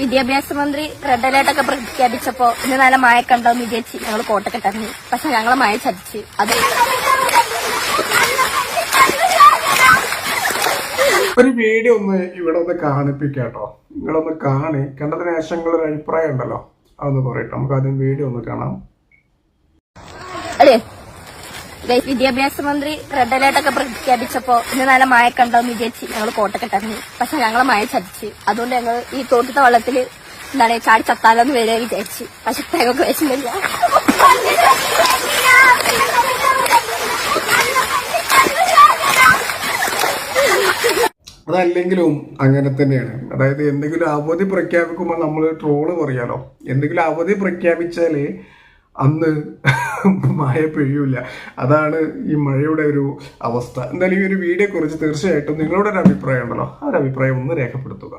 വിദ്യാഭ്യാസ മന്ത്രി red alert ഒക്കെ പ്രഖ്യാപിച്ചപ്പോ ഇന്ന് നല്ല മഴ കണ്ടോന്ന് വിചാരിച്ച് ഞങ്ങൾ കോട്ടൊക്കെ ഇറങ്ങി പക്ഷെ ഞങ്ങളെ മഴ ചതിച്ച്. അത് ഒരു വീഡിയോ ഒന്ന് ഇവിടെ ഒന്ന് കാണിപ്പിക്കാട്ടോ. നിങ്ങളൊന്ന് കാണി. കണ്ടതിന് ശേഷം നിങ്ങളൊരു അഭിപ്രായം ഉണ്ടല്ലോ? അതൊന്ന് പറയട്ടെ. നമുക്ക് ആദ്യം വീഡിയോ ഒന്ന് കാണാം. ഗൈസ് വിദ്യാഭ്യാസ മന്ത്രി റെഡ് അലേർട്ട് ഒക്കെ പ്രഖ്യാപിച്ചപ്പോ ഇന്ന് നല്ല മഴ കണ്ടോന്ന് വിചാരിച്ച് ഞങ്ങൾ കോട്ടൊക്കെ ഇറങ്ങി പക്ഷെ ഞങ്ങളെ മഴ ചതിച്ച്. അതുകൊണ്ട് ഞങ്ങൾ ഈ തോട്ടത്തെ വെള്ളത്തിൽ എന്താണ് ചാടി ചത്താലോന്ന് വരെ വിചാരിച്ച്. പക്ഷെ ഞങ്ങൾക്ക് വിഷമില്ല അതല്ലെങ്കിലും അങ്ങനെ തന്നെയാണ്. അതായത് എന്തെങ്കിലും അവധി പ്രഖ്യാപിക്കുമ്പോൾ നമ്മൾ ട്രോൾ പറയാലോ. എന്തെങ്കിലും അവധി പ്രഖ്യാപിച്ചാൽ അന്ന് മഴ പെയ്യൂല. അതാണ് ഈ മഴയുടെ ഒരു അവസ്ഥ. എന്തായാലും ഈ ഒരു വീഡിയോ കുറിച്ച് തീർച്ചയായിട്ടും നിങ്ങളുടെ ഒരു അഭിപ്രായം ഉണ്ടല്ലോ. ആ ഒരു അഭിപ്രായം ഒന്ന് രേഖപ്പെടുത്തുക.